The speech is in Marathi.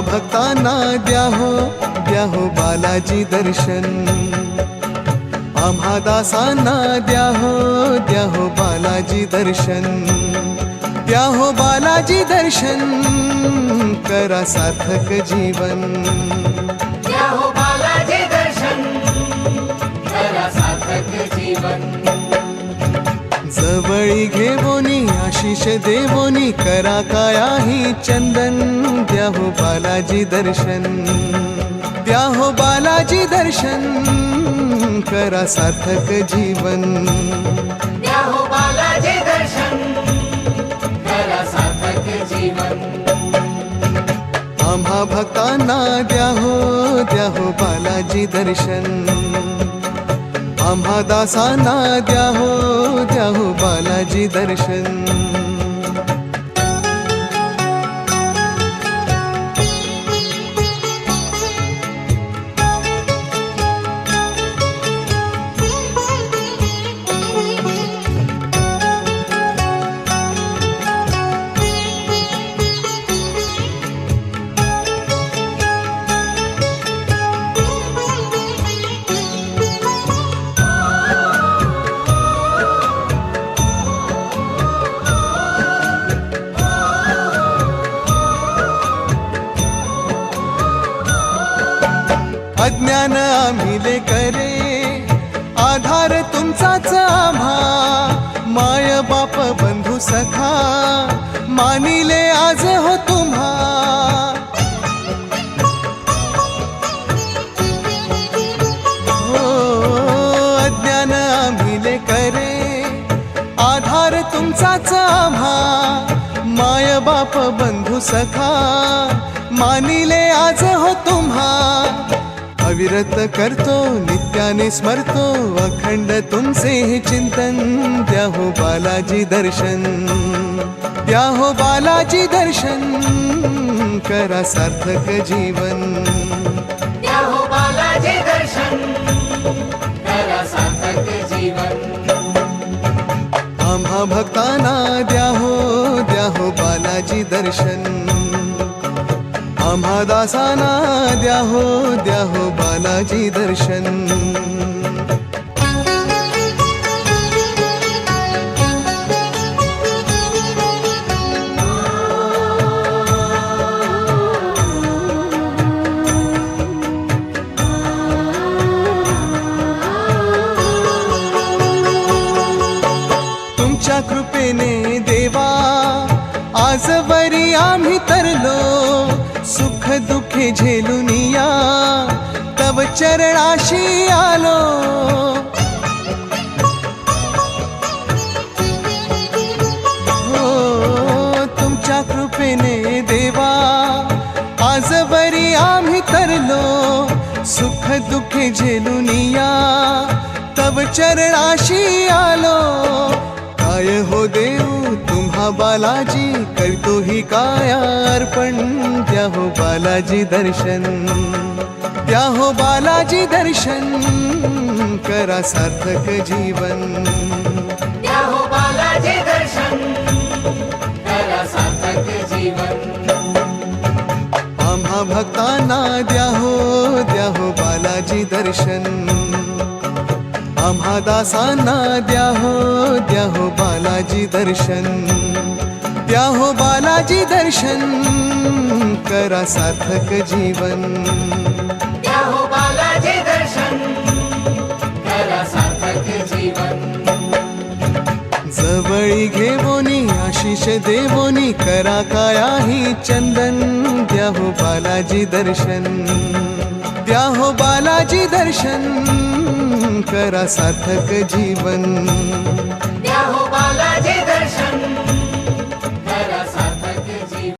भक्तांना द्या हो द्या हो बालाजी दर्शन. आम्हा दासांना द्या हो द्या हो बालाजी दर्शन. द्या हो बालाजी दर्शन? करा सार्थक जीवन। द्या हो बालाजी दर्शन? करा सार्थक जीवन। जवळी घेवोनी आशिष देवोनी करा कायाही चंदन। द्या हो बालाजी दर्शन। द्या हो बालाजी दर्शन करा सार्थक जीवन। द्या हो बालाजी दर्शन। करा सार्थक जीवन आम्हा भक्तांना द्या हो द्या हो बालाजी दर्शन। आम्हा दासांना द्या हो द्या हो बालाजी दर्शन। अज्ञान आम्ही करे. आधार तुमचाच आम्हा. माय बाप बंधू सखा मानिले आज हो तुम्हा. हो अज्ञान आम्ही करे. आधार तुमचाच आम्हा. माय बाप बंधू सखा मानिले आज हो तुम्हा. अविरत करतो नित्याने स्मरतो अखंड तुमचे हे चिंतन. द्या हो बालाजी दर्शन द्या हो बालाजी दर्शन करा सार्थक जीवन. द्या हो बालाजी दर्शन करा सार्थक जीवन. आम्हा भक्तांना द्या हो द्या हो बालाजी दर्शन. आम्हा दासाना द्या हो द्या हो बालाजी दर्शन. तुमच्या कृपेने देवा आज बरी आम्ही तरलो. दुःखे झेलून या तव चरणाशी आलो. हो तुमच्या कृपेने देवा आज बरी आम्ही तरलो. सुख दुःखे झेलून या तव चरणाशी आलो. काय हो देऊ तुम बालाजी करतो ही काय अर्पण? द्या हो बालाजी दर्शन. द्या हो बालाजी दर्शन करा सार्थक जीवन. द्या हो बालाजी दर्शन करा सार्थक जीवन. आम्हा भक्तांना द्या हो द्या हो बालाजी दर्शन. आम्हा दासांना द्या हो द्या हो बालाजी दर्शन. द्या हो बालाजी दर्शन करा सार्थक जीवन. द्या हो बालाजी दर्शन करा सार्थक जीवन. जवळी घेवोनी आशिष देवोनी करा कायाही चंदन. द्या हो बालाजी दर्शन. द्या हो बालाजी दर्शन करा सार्थक जीवन. द्या हो बालाजी